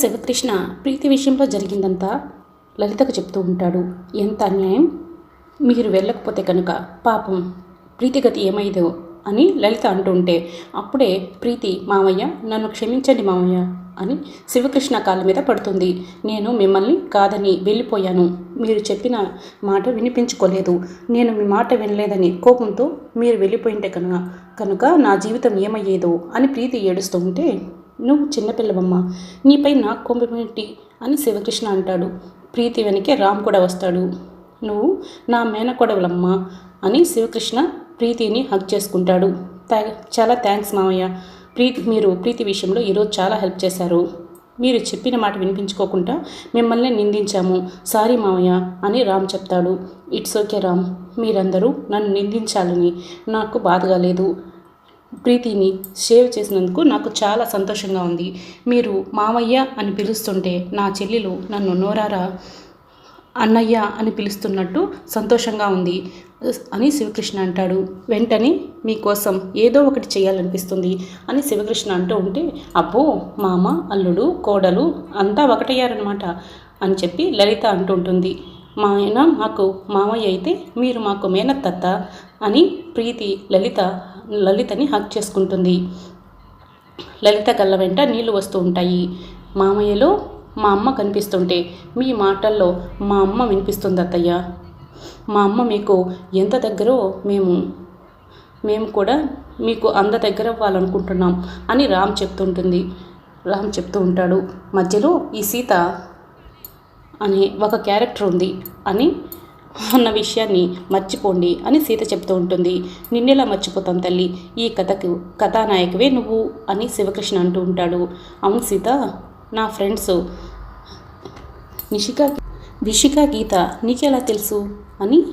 శివకృష్ణ ప్రీతి విషయంలో జరిగిందంతా లలితకు చెప్తూ ఉంటాడు. ఎంత అన్యాయం? మీరు వెళ్ళకపోతే కనుక పాపం ప్రీతిగతి ఏమైదో అని లలిత అంటుంటే అప్పుడే ప్రీతి మామయ్య నన్ను క్షమించండి మామయ్య అని శివకృష్ణ కాళ్ళ మీద పడుతుంది. నేను మిమ్మల్ని కాదని వెళ్ళిపోయాను. మీరు చెప్పిన మాట వినిపించుకోలేదు. నేను మీ మాట వినలేదని కోపంతో మీరు వెళ్ళిపోయింటే కనుక కనుక నా జీవితం ఏమయ్యేదో అని ప్రీతి ఏడుస్తూ ఉంటే నువ్వు చిన్నపిల్లవమ్మ నీపై నాకు కోపమేంటి అని శివకృష్ణ అంటాడు. ప్రీతి వెనకే రామ్ కూడా వస్తాడు. నువ్వు నా మేనకొడవలమ్మా అని శివకృష్ణ ప్రీతిని హక్ చేసుకుంటాడు. థా- చాలా థ్యాంక్స్ మామయ్య. ప్రీతి మీరు ప్రీతి విషయంలో ఈరోజు చాలా హెల్ప్ చేశారు. మీరు చెప్పిన మాట వినిపించుకోకుండా మిమ్మల్ని నిందించాము. సారీ మామయ్య అని రామ్ చెప్తాడు. It's okay Ram. మీరందరూ నన్ను నిందించాలని నాకు బాధగా లేదు. ప్రీతిని సేవ్ చేసినందుకు నాకు చాలా సంతోషంగా ఉంది. మీరు మామయ్య అని పిలుస్తుంటే నా చెల్లెలు నన్ను నోరారా అన్నయ్య అని పిలుస్తున్నట్టు సంతోషంగా ఉంది అని శివకృష్ణ అంటాడు. వెంటనే మీకోసం ఏదో ఒకటి చేయాలనిపిస్తుంది అని శివకృష్ణ అంటూ ఉంటే అబ్బో మామ అల్లుడు కోడలు అంతా ఒకటయ్యారనమాట అని చెప్పి లలిత అంటుంటుంది మా ఆయన మాకు మామయ్య అయితే మీరు మాకు మేనత్తత్త అని ప్రీతి లలిత లలితని హక్ చేసుకుంటుంది. లలిత కళ్ళ వెంట నీళ్ళు వస్తూ ఉంటాయి. మామయ్యలో మా అమ్మ కనిపిస్తుంటే మీ మాటల్లో మా అమ్మ వినిపిస్తుంది అత్తయ్య. మా అమ్మ మీకు ఎంత దగ్గరో మేము మేము కూడా మీకు అంద దగ్గర అవ్వాలనుకుంటున్నాం అని రామ్ చెప్తుంటుంది. రామ్ చెప్తూ ఉంటాడు. మధ్యలో ఈ సీత అనే ఒక క్యారెక్టర్ ఉంది అని అన్న విషయాన్ని మర్చిపోండి అని సీత చెప్తూ ఉంటుంది. నిన్నెలా మర్చిపోతాం తల్లి? ఈ కథకు కథానాయకవే నువ్వు అని శివకృష్ణ అంటూ ఉంటాడు. అవును సీత నా ఫ్రెండ్స్. నిషిక విషిక గీత నీకెలా తెలుసు? అని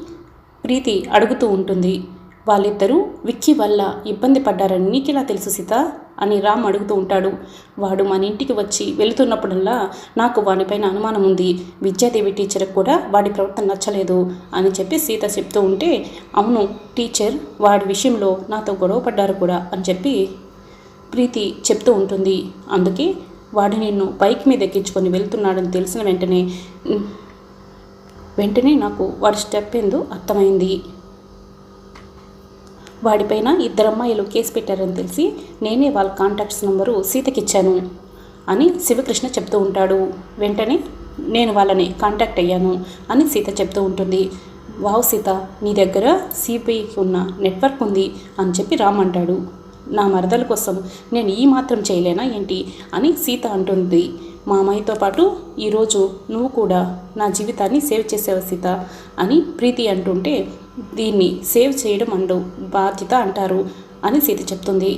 ప్రీతి అడుగుతూ ఉంటుంది. వాళ్ళిద్దరూ విక్కీ వల్ల ఇబ్బంది పడ్డారని నీకెలా తెలుసు సీత? అని రామ్ అడుగుతూ ఉంటాడు. వాడు మన ఇంటికి వచ్చి వెళుతున్నప్పుడల్లా నాకు వాడిపైన అనుమానం ఉంది. విద్యాదేవి టీచర్కి కూడా వాడి ప్రవర్తన నచ్చలేదు అని చెప్పి సీత చెప్తూ ఉంటే అవును టీచర్ వాడి విషయంలో నాతో గొడవ పడ్డారు కూడా అని చెప్పి ప్రీతి చెప్తూ ఉంటుంది. అందుకే వాడు నిన్ను బైక్ మీద ఎక్కించుకొని వెళ్తున్నాడని తెలిసిన వెంటనే వెంటనే నాకు వాడి స్టెప్ ఏందో అర్థమైంది. వాడిపైన ఇద్దరమ్మాయిలు కేసు పెట్టారని తెలిసి నేనే వాళ్ళ కాంటాక్ట్స్ నెంబరు సీతకిచ్చాను అని శివకృష్ణ చెప్తూ ఉంటాడు. వెంటనే నేను వాళ్ళని కాంటాక్ట్ అయ్యాను అని సీత చెప్తూ ఉంటుంది. వావ్ సీత నీ దగ్గర సిపిఐకి ఉన్న నెట్వర్క్ ఉంది అని చెప్పి రామ్ అంటాడు. నా మరదల కోసం నేను ఈ మాత్రం చేయలేనా ఏంటి? అని సీత అంటుంది. మా అమ్మాయితో పాటు ఈరోజు నువ్వు కూడా నా జీవితాన్ని సేవ్ చేసావు సీత? అని ప్రీతి అంటుంటే దీన్ని సేవ్ చేయడం అండు బాధ్యత అంటారు అని సీత చెప్తుంది.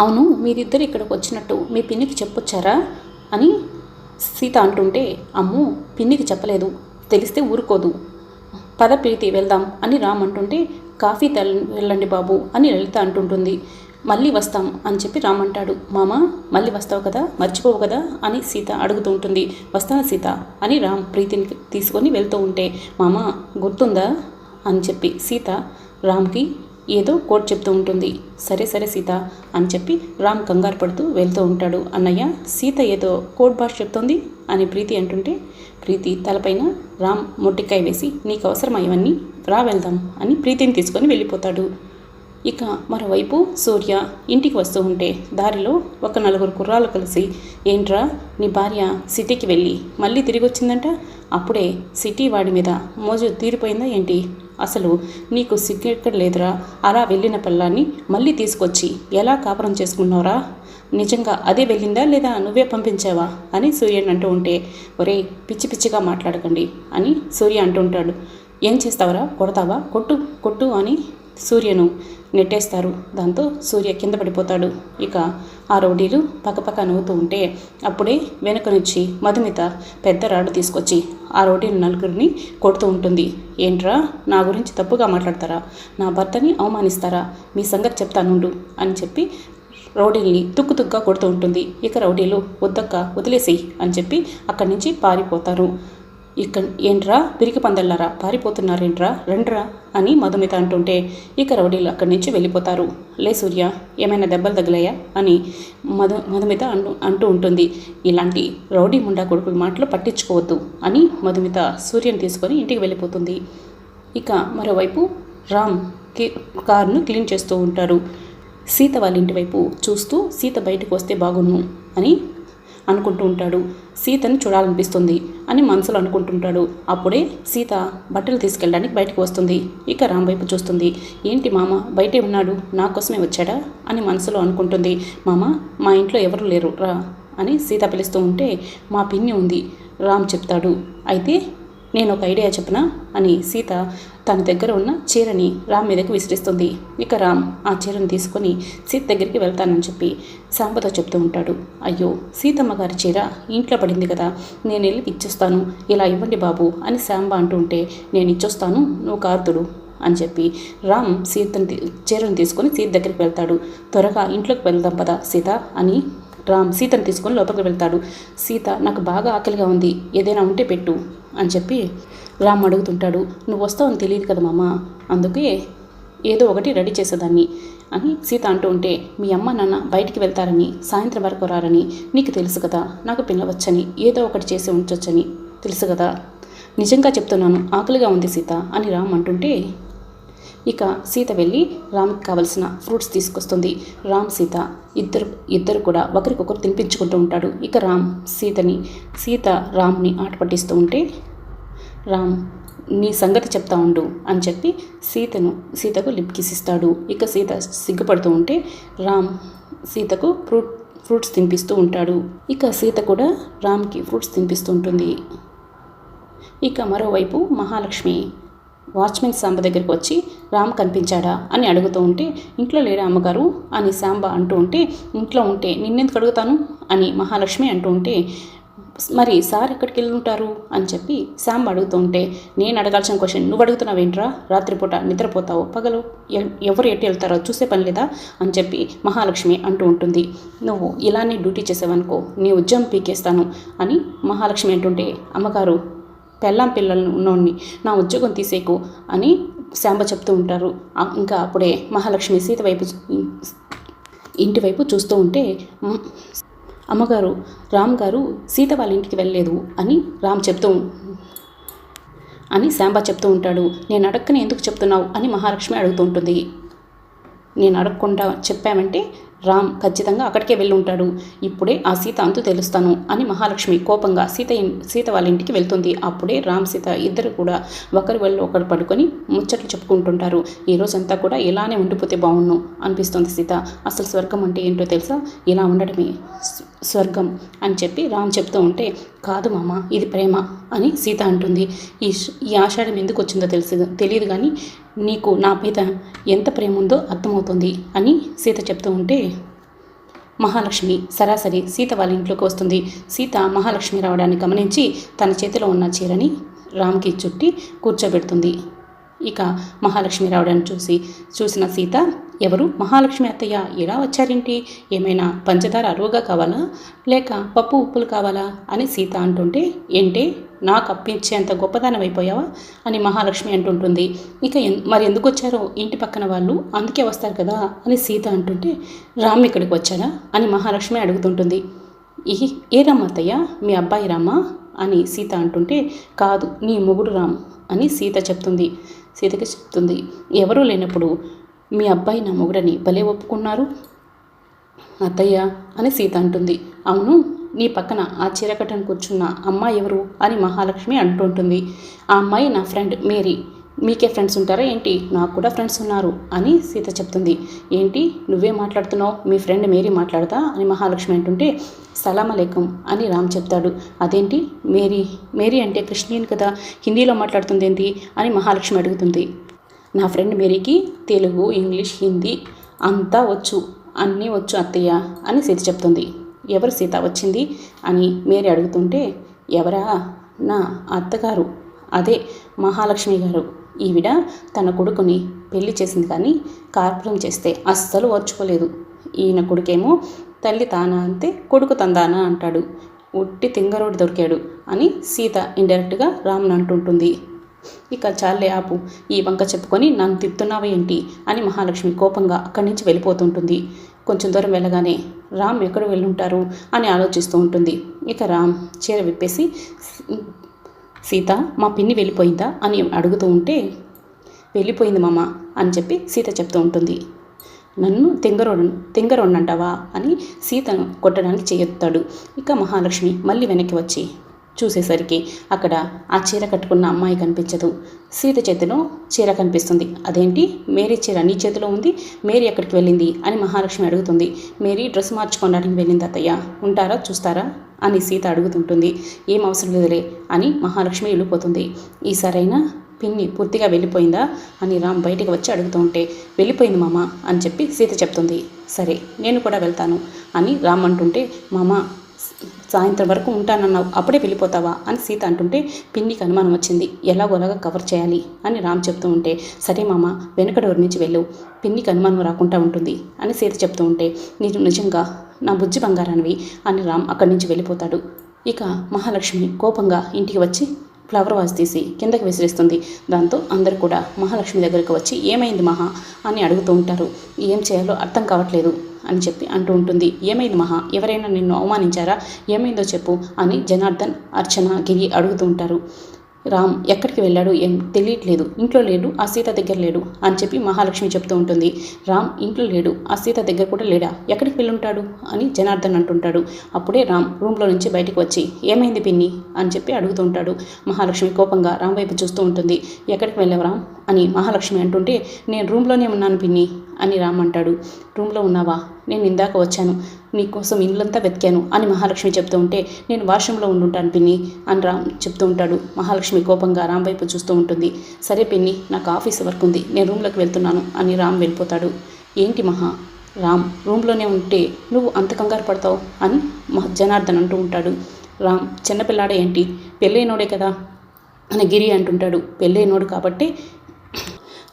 అవును మీరిద్దరు ఇక్కడికి వచ్చినట్టు మీ పిన్నికి చెప్పొచ్చారా అని సీత అంటుంటే అమ్ము పిన్నికి చెప్పలేదు తెలిస్తే ఊరుకోదు. పద ప్రీతి వెళ్దాం అని రామ్ అంటుంటే కాఫీ తెల్ వెళ్ళండి బాబు అని లలిత అంటుంటుంది. మళ్ళీ వస్తాం అని చెప్పి రామ్ అంటాడు. మామ మళ్ళీ వస్తావు కదా మర్చిపోవు కదా అని సీత అడుగుతూ ఉంటుంది. వస్తాను సీత అని రామ్ ప్రీతిని తీసుకొని వెళ్తూ ఉంటే మామ గుర్తుందా? అని చెప్పి సీత రామ్కి ఏదో కోట్ చెప్తూ ఉంటుంది. సరే సరే సీత అని చెప్పి రామ్ కంగారు పడుతూ వెళ్తూ ఉంటాడు. అన్నయ్య సీత ఏదో కోడ్ భాష చెప్తోంది అని ప్రీతి అంటుంటే ప్రీతి తలపైన రామ్ మొట్టికాయ వేసి నీకు అవసరమయ్యవన్నీ ఇవన్నీ? రా వెళ్దాం అని ప్రీతిని తీసుకొని వెళ్ళిపోతాడు. ఇక మరోవైపు సూర్య ఇంటికి వస్తూ ఉంటే దారిలో ఒక నలుగురు కుర్రాలు కలిసి ఏంట్రా నీ భార్య సిటీకి వెళ్ళి మళ్ళీ తిరిగి వచ్చిందంట? అప్పుడే సిటీ వాడి మీద మోజు తీరిపోయిందా ఏంటి? అసలు నీకు సిగ్గెక్కడ లేదురా? అలా వెళ్ళిన పిల్లాన్ని మళ్ళీ తీసుకొచ్చి ఎలా కాపురం చేసుకున్నావురా? నిజంగా అదే వెళ్ళిందా లేదా నువ్వే పంపించావా? అని సూర్యని అంటూ ఉంటే ఒరే పిచ్చి పిచ్చిగా మాట్లాడకండి అని సూర్య అంటూ ఉంటాడు. ఏం చేస్తావరా? కొడతావా? కొట్టు కొట్టు అని సూర్యను నెట్టేస్తారు. దాంతో సూర్య కింద పడిపోతాడు. ఇక ఆ రౌడీలు పక్కపక్క నవ్వుతూ ఉంటే అప్పుడే వెనుక నుంచి మధుమిత పెద్ద రాడు తీసుకొచ్చి ఆ రౌడీలు నలుగురిని కొడుతూ ఉంటుంది. ఏంట్రా? నా గురించి తప్పుగా మాట్లాడతారా? నా భర్తని అవమానిస్తారా? మీ సంగతి చెప్తానుండు అని చెప్పి రౌడీల్ని తుక్కు తుగ్గా కొడుతూ ఉంటుంది. ఇక రౌడీలు వద్దక్క వదిలేసేయి అని చెప్పి అక్కడి నుంచి పారిపోతారు. ఇక్కడ ఏంట్రా? పిరికి పందల్లారా? పారిపోతున్నారేంట్రా? రండ్రా అని మధుమిత అంటుంటే ఇక రౌడీలు అక్కడి నుంచి వెళ్ళిపోతారు. లే సూర్య ఏమైనా దెబ్బలు తగిలాయా? అని మధు మధుమిత అంటూ అంటూ ఉంటుంది. ఇలాంటి రౌడీ ముండా కొడుకుల మాటలు పట్టించుకోవద్దు అని మధుమిత సూర్యని తీసుకొని ఇంటికి వెళ్ళిపోతుంది. ఇక మరోవైపు రామ్ కార్ను క్లీన్ చేస్తూ ఉంటారు. సీత వాళ్ళ ఇంటి వైపు చూస్తూ సీత బయటకు వస్తే బాగున్ను అని అనుకుంటూ ఉంటాడు. సీతని చూడాలనిపిస్తుంది అని మనసులో అనుకుంటుంటాడు. అప్పుడే సీత బట్టలు తీసుకెళ్ళడానికి బయటకు వస్తుంది. ఇక రామ్ వైపు చూస్తుంది. ఏంటి మామ బయటే ఉన్నాడు. నా కోసమే వచ్చాడా? అని మనసులో అనుకుంటుంది. మామ మా ఇంట్లో ఎవరు లేరు. రా అని సీత పిలుస్తూ ఉంటే మా పిన్ని ఉంది. రామ్ చెప్తాడు. అయితే నేను ఒక ఐడియా చెప్పనా? అని సీత తన దగ్గర ఉన్న చీరని రామ్ మీదకి విసిరిస్తుంది. ఇక రామ్ ఆ చీరని తీసుకొని సీత దగ్గరికి వెళ్తానని చెప్పి సాంబతో చెప్తూ ఉంటాడు. అయ్యో సీతమ్మ గారి చీర ఇంట్లో పడింది కదా నేను వెళ్ళి ఇచ్చేస్తాను. ఇలా ఇవ్వండి బాబు అని శాంబ అంటూ ఉంటే నేను ఇచ్చొస్తాను నువ్వు కార్తుడు అని చెప్పి రామ్ సీతని చీరను తీసుకొని సీత దగ్గరికి వెళ్తాడు. త్వరగా ఇంట్లోకి వెళ్దాం పదా సీత అని రామ్ సీతను తీసుకొని లోపలికి వెళ్తాడు. సీత నాకు బాగా ఆకలిగా ఉంది ఏదైనా ఉంటే పెట్టు అని చెప్పి రామ్ అడుగుతుంటాడు నువ్వు వస్తావని తెలియదు కదా మామ? అందుకే ఏదో ఒకటి రెడీ చేసేదాన్ని అని సీత అంటూ ఉంటే మీ అమ్మ నాన్న బయటికి వెళ్తారని సాయంత్రం వరకు రారని నీకు తెలుసు కదా నాకు పిల్లవచ్చని ఏదో ఒకటి చేసి ఉంచొచ్చని తెలుసు కదా. నిజంగా చెప్తున్నాను ఆకలిగా ఉంది సీత అని రామ్ అంటుంటే ఇక సీత వెళ్ళి రామ్కి కావలసిన ఫ్రూట్స్ తీసుకొస్తుంది. రామ్ సీత ఇద్దరు ఇద్దరు కూడా ఒకరికొకరు తినిపించుకుంటూ ఉంటాడు. ఇక రామ్ సీతని సీత రామ్ని ఆట పట్టిస్తూ ఉంటే రామ్ నీ సంగతి చెప్తా ఉండు అని చెప్పి సీతను సీతకు లిప్ కిస్ ఇస్తాడు ఇక సీత సిగ్గుపడుతూ ఉంటే రామ్ సీతకు ఫ్రూట్ ఫ్రూట్స్ తినిపిస్తూ ఉంటాడు. ఇక సీత కూడా రామ్కి ఫ్రూట్స్ తినిపిస్తూ ఉంటుంది. ఇక మరోవైపు మహాలక్ష్మి వాచ్మెన్ సాంబ దగ్గరికి వచ్చి రామ్ కనిపించాడా అని అడుగుతూ ఉంటే ఇంట్లో లేడా అమ్మగారు? అని సాంబ అంటూ ఉంటే ఇంట్లో ఉంటే నిన్నెందుకు అడుగుతాను? అని మహాలక్ష్మి అంటూ ఉంటే మరి సార్ ఎక్కడికి వెళ్ళి ఉంటారు అని చెప్పి శామ్ అడుగుతుంటే నేను అడగాల్సిన క్వశ్చన్ నువ్వు అడుగుతున్నావేంట్రా? రాత్రిపూట నిద్రపోతావు? పగలు ఎవరు ఎటు వెళ్తారో? చూసే పని లేదా? అని చెప్పి మహాలక్ష్మి అంటూ ఉంటుంది. నువ్వు ఇలానే డ్యూటీ చేసావనుకో నీ ఉద్యమం పీకేస్తాను అని మహాలక్ష్మి అంటుంటే అమ్మగారు పెళ్ళాం పిల్లలను ఉన్నోడిని నా ఉద్యోగం తీసేకు అని శాంబ చెప్తూ ఉంటారు. ఇంకా అప్పుడే మహాలక్ష్మి సీత వైపు ఇంటి వైపు చూస్తూ ఉంటే అమ్మగారు రామ్ గారు సీత వాళ్ళ ఇంటికి వెళ్ళలేదు అని రామ్ చెప్తూ అని శాంబా చెప్తూ ఉంటాడు. నేను అడక్కని ఎందుకు చెప్తున్నావు? అని మహాలక్ష్మి అడుగుతూ ఉంటుంది. నేను అడగకుండా చెప్పామంటే రామ్ ఖచ్చితంగా అక్కడికే వెళ్ళి ఉంటాడు ఇప్పుడే ఆ సీత అంతు తెలుస్తాను అని మహాలక్ష్మి కోపంగా సీత సీత వాళ్ళ ఇంటికి వెళ్తుంది. అప్పుడే రామ్ సీత ఇద్దరు కూడా ఒకరి వెళ్ళి ఒకరు పడుకొని ముచ్చట్లు చెప్పుకుంటుంటారు. ఈ రోజంతా కూడా ఇలానే ఉండిపోతే బాగుండు అనిపిస్తుంది సీత. అసలు స్వర్గం అంటే ఏంటో తెలుసా? ఇలా ఉండడమే స్- స్వర్గం అని చెప్పి రామ్ చెప్తూ ఉంటే కాదు మామ ఇది ప్రేమ అని సీత అంటుంది. ఈ ఈ ఆషాఢం ఎందుకు వచ్చిందో తెలుసు తెలియదు కానీ నీకు నా మీద ఎంత ప్రేమ ఉందో అర్థమవుతుంది అని సీత చెప్తూ ఉంటే మహాలక్ష్మి సరాసరి సీత వాళ్ళ ఇంట్లోకి వస్తుంది. సీత మహాలక్ష్మి రావడాన్ని గమనించి తన చేతిలో ఉన్న చీరని రామ్కి చుట్టి కూర్చోబెడుతుంది. ఇక మహాలక్ష్మి రావడాన్ని చూసి చూసిన సీత ఎవరు? మహాలక్ష్మి అత్తయ్య ఎలా వచ్చారేంటి? ఏమైనా పంచదార అరువుగా కావాలా? లేక పప్పు ఉప్పులు కావాలా? అని సీత అంటుంటే ఏంటి? నాకు అప్పించేంత గొప్పదానం అయిపోయావా? అని మహాలక్ష్మి అంటుంటుంది. ఇక మరి ఎందుకు వచ్చారో? ఇంటి పక్కన వాళ్ళు అందుకే వస్తారు కదా అని సీత అంటుంటే రామ్ ఇక్కడికి వచ్చాడా? అని మహాలక్ష్మి అడుగుతుంటుంది. ఈ ఏ రామ్ అత్తయ్య? మీ అబ్బాయి రామా? అని సీత అంటుంటే కాదు నీ మొగుడు రామ్ అని సీత చెప్తుంది. సీతకి చెప్తుంది ఎవరూ లేనప్పుడు మీ అబ్బాయి నా మొగుడని భలే ఒప్పుకున్నారు? అత్తయ్య? అని సీత అంటుంది. అవును నీ పక్కన ఆ చీరకట్టను కూర్చున్న అమ్మాయి ఎవరు అని మహాలక్ష్మి అంటుంటుంది. ఆ అమ్మాయి నా ఫ్రెండ్ మేరీ. మీకే ఫ్రెండ్స్ ఉంటారా ఏంటి? నాకు కూడా ఫ్రెండ్స్ ఉన్నారు అని సీత చెప్తుంది. ఏంటి? నువ్వే మాట్లాడుతున్నావు? మీ ఫ్రెండ్ మేరీ మాట్లాడతా అని మహాలక్ష్మి అంటుంటే సలాం అని రామ్ చెప్తాడు. అదేంటి? మేరీ మేరీ అంటే క్రిస్టియన్ కదా? హిందీలో మాట్లాడుతుంది ఏంటి అని మహాలక్ష్మి అడుగుతుంది. నా ఫ్రెండ్ మేరీకి తెలుగు ఇంగ్లీష్ హిందీ అంతా వచ్చు. అన్నీ వచ్చు అత్తయ్య అని సీత చెప్తుంది. ఎవరు సీత వచ్చింది అని మేరీ అడుగుతుంటే ఎవరా? నా అత్తగారు. అదే మహాలక్ష్మి గారు. ఈవిడ తన కొడుకుని పెళ్ళి చేసింది కానీ కార్పురం చేస్తే అస్సలు ఓర్చుకోలేదు. ఈయన కొడుకేమో తల్లి తానా అంతే కొడుకు తందానా అంటాడు. ఉట్టి తింగరోడు దొరికాడు అని సీత ఇండైరెక్ట్గా రామ్ని అంటుంటుంది. ఇక చాలే ఆపు ఈ వంక చెప్పుకొని నన్ను తిప్పుతున్నావా ఏంటి అని మహాలక్ష్మి కోపంగా అక్కడి నుంచి వెళ్ళిపోతుంటుంది. కొంచెం దూరం వెళ్ళగానే రామ్ ఎక్కడ వెళ్ళుంటారు? అని ఆలోచిస్తూ ఉంటుంది. ఇక రామ్ చీర విప్పేసి సీత మా పిన్ని వెళ్ళిపోయిందా? అని అడుగుతూ ఉంటే వెళ్ళిపోయింది మామ అని చెప్పి సీత చెప్తూ ఉంటుంది. నన్ను తెంగరోడు తెంగరోడంటావా అని సీతను కొట్టడానికి చేయొత్తాడు ఇక మహాలక్ష్మి మళ్ళీ వెనక్కి వచ్చి చూసేసరికి అక్కడ ఆ చీర కట్టుకున్న అమ్మాయి కనిపించదు. సీత చేతిలో చీర కనిపిస్తుంది. అదేంటి? మేరీ చీర నీ చేతిలో ఉంది? మేరీ ఎక్కడికి వెళ్ళింది? అని మహాలక్ష్మి అడుగుతుంది. మేరీ డ్రెస్ మార్చుకోవడానికి వెళ్ళింది అత్తయ్య. ఉంటారా? చూస్తారా? అని సీత అడుగుతుంటుంది. ఏం అవసరం లేదులే అని మహాలక్ష్మి వెళ్ళిపోతుంది. ఈసారైనా పిన్ని పూర్తిగా వెళ్ళిపోయిందా? అని రామ్ బయటికి వచ్చి అడుగుతూ ఉంటే వెళ్ళిపోయింది మామ అని చెప్పి సీత చెప్తుంది. సరే నేను కూడా వెళ్తాను అని రామ్ అంటుంటే మామ సాయంత్రం వరకు ఉంటానన్నావు అప్పుడే వెళ్ళిపోతావా? అని సీత అంటుంటే పిన్నికి అనుమానం వచ్చింది. ఎలాగోలాగా కవర్ చేయాలి అని రామ్ చెప్తూ ఉంటే సరే మామ వెనుక డోర్ నుంచి వెళ్ళు పిన్నికి అనుమానం రాకుండా ఉంటుంది అని సీత చెప్తూ ఉంటే నేను నిజంగా నా బుజ్జి బంగారానివి అని రామ్ అక్కడి నుంచి వెళ్ళిపోతాడు. ఇక మహాలక్ష్మి కోపంగా ఇంటికి వచ్చి ఫ్లవర్ వాజ్ తీసి కిందకి విసిరిస్తుంది. దాంతో అందరు కూడా మహాలక్ష్మి దగ్గరికి వచ్చి ఏమైంది మహా? అని అడుగుతూ ఉంటారు. ఏం చేయాలో అర్థం కావట్లేదు అని చెప్పి అంటూ ఉంటుంది. ఏమైంది మహా? ఎవరైనా నిన్ను అవమానించారా? ఏమైందో చెప్పు అని జనార్దన్ అర్చన గిరి అడుగుతూ ఉంటారు. రామ్ ఎక్కడికి వెళ్ళాడు ఏం తెలియట్లేదు. ఇంట్లో లేడు ఆ సీత దగ్గర లేడు అని చెప్పి మహాలక్ష్మి చెప్తూ ఉంటుంది. రామ్ ఇంట్లో లేడు ఆ సీత దగ్గర కూడా లేడా? ఎక్కడికి వెళ్ళుంటాడు? అని జనార్దన్ అంటుంటాడు. అప్పుడే రామ్ రూమ్లో నుంచి బయటకు వచ్చి ఏమైంది పిన్ని? అని చెప్పి అడుగుతూ ఉంటాడు. మహాలక్ష్మి కోపంగా రామ్ వైపు చూస్తూ ఉంటుంది. ఎక్కడికి వెళ్ళావు రామ్? అని మహాలక్ష్మి అంటుంటే నేను రూమ్లోనే ఉన్నాను పిన్ని. అని రామ్ అంటాడు. రూమ్లో ఉన్నావా? నేను ఇందాక వచ్చాను. నీకోసం ఇల్లంతా వెతికాను అని మహాలక్ష్మి చెప్తూ ఉంటే నేను వాష్రూమ్లో ఉండుంటాను పిన్ని అని రామ్ చెప్తూ ఉంటాడు. మహాలక్ష్మి కోపంగా రామ్ వైపు చూస్తూ ఉంటుంది. సరే పిన్ని నాకు ఆఫీస్ వర్క్ ఉంది. నేను రూమ్లోకి వెళ్తున్నాను అని రామ్ వెళ్ళిపోతాడు. ఏంటి మహా? రామ్ రూమ్లోనే ఉంటే నువ్వు అంత కంగారు పడతావు అని జనార్దన్ అంటూ ఉంటాడు. రామ్ చిన్నపిల్లాడే ఏంటి? పెళ్ళైనోడే కదా అని గిరి అంటుంటాడు. పెళ్ళైనోడు కాబట్టి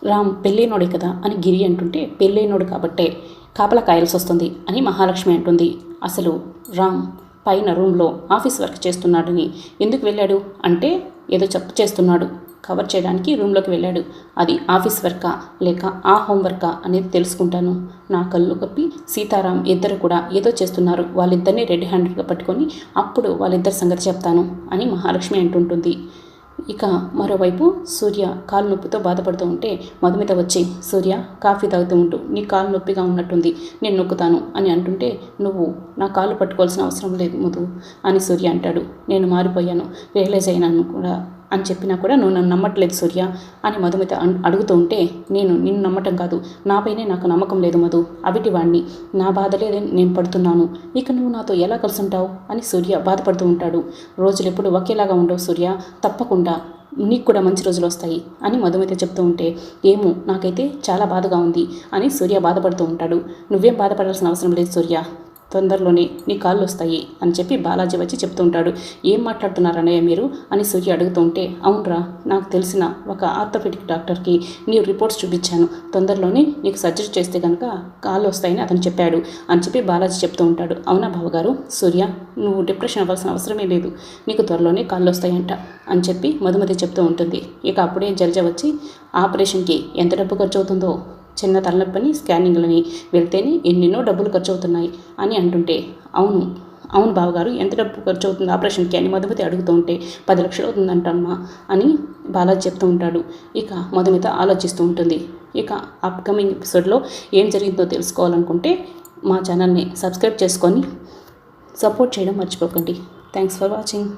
రామ్ పెళ్ళైనోడే కదా అని గిరి అంటుంటే పెళ్ళైనోడు కాబట్టే కాపలా కాయాల్సి వస్తుంది అని మహాలక్ష్మి అంటుంది. అసలు రామ్ పైన రూమ్లో ఆఫీస్ వర్క్ చేస్తున్నాడని ఎందుకు వెళ్ళాడు? అంటే ఏదో చెప్పు చేస్తున్నాడు. కవర్ చేయడానికి రూమ్లోకి వెళ్ళాడు. అది ఆఫీస్ వర్కా లేక ఆ హోంవర్కా అనేది తెలుసుకుంటాను. నా కళ్ళు కప్పి సీతారాం ఇద్దరు కూడా ఏదో చేస్తున్నారు. వాళ్ళిద్దరిని రెడ్ హ్యాండెడ్గా పట్టుకొని అప్పుడు వాళ్ళిద్దరి సంగతి చెప్తాను అని మహాలక్ష్మి అంటుంటుంది. ఇక మరోవైపు సూర్య కాలు నొప్పితో బాధపడుతూ ఉంటే మధుమిత వచ్చి సూర్య కాఫీ తాగుతూ ఉంటూ నీ కాలు నొప్పిగా ఉన్నట్టుంది నేను నొక్కుతాను అని అంటుంటే నువ్వు నా కాలు పట్టుకోవాల్సిన అవసరం లేదు మధు అని సూర్య అంటాడు. నేను మారిపోయాను రియలైజ్ అయినాను కూడా అని చెప్పినా కూడా నువ్వు నన్ను నమ్మట్లేదు సూర్య అని మధుమిత అడుగుతూ ఉంటే నేను నిన్ను నమ్మటం కాదు. నాపైనే నాకు నమ్మకం లేదు మధు. అవిటి వాణ్ణి. నా బాధలే నేను పడుతున్నాను. ఇక నువ్వు నాతో ఎలా కలిసి ఉంటావు అని సూర్య బాధపడుతూ ఉంటాడు. రోజులు ఎప్పుడు ఒకేలాగా ఉండవు సూర్య. తప్పకుండా నీకు కూడా మంచి రోజులు వస్తాయి అని మధుమిత చెప్తూ ఉంటే ఏమో నాకైతే చాలా బాధగా ఉంది అని సూర్య బాధపడుతూ ఉంటాడు. నువ్వేం బాధపడాల్సిన అవసరం లేదు సూర్య. తొందరలోనే నీ కాళ్ళు వస్తాయి అని చెప్పి బాలాజీ వచ్చి చెప్తూ ఉంటాడు. ఏం మాట్లాడుతున్నారు అన్నయ్య మీరు? అని సూర్య అడుగుతూ ఉంటే అవునరా నాకు తెలిసిన ఒక ఆర్థోపెడిక్ డాక్టర్కి నీ రిపోర్ట్స్ చూపించాను. తొందరలోనే నీకు సర్జరీ చేస్తే కనుక కాళ్ళు వస్తాయని అతను చెప్పాడు అని చెప్పి బాలాజీ చెప్తూ ఉంటాడు. అవునా బావగారు? సూర్య నువ్వు డిప్రెషన్ అవ్వాల్సిన అవసరమే లేదు. నీకు త్వరలోనే కాళ్ళు వస్తాయంట అని చెప్పి మధుమతి చెప్తూ ఉంటుంది. ఇక అప్పుడే జలజ వచ్చి ఆపరేషన్కి ఎంత డబ్బు ఖర్చు అవుతుందో చిన్న తలనొప్పిని స్కానింగ్లని వెళ్తేనే ఎన్నెన్నో డబ్బులు ఖర్చు అవుతున్నాయి అని అంటుంటే అవును అవును బావగారు ఎంత డబ్బు ఖర్చు అవుతుంది ఆపరేషన్కి అని మధుమతి అడుగుతూ ఉంటే పది లక్షలు అవుతుందంటమ్మా అని బాలాజీ చెప్తూ ఉంటాడు. ఇక మధుమిత ఆలోచిస్తూ ఉంటుంది. ఇక అప్కమింగ్ ఎపిసోడ్లో ఏం జరిగిందో తెలుసుకోవాలనుకుంటే మా ఛానల్ని సబ్స్క్రైబ్ చేసుకొని సపోర్ట్ చేయడం మర్చిపోకండి. Thanks for watching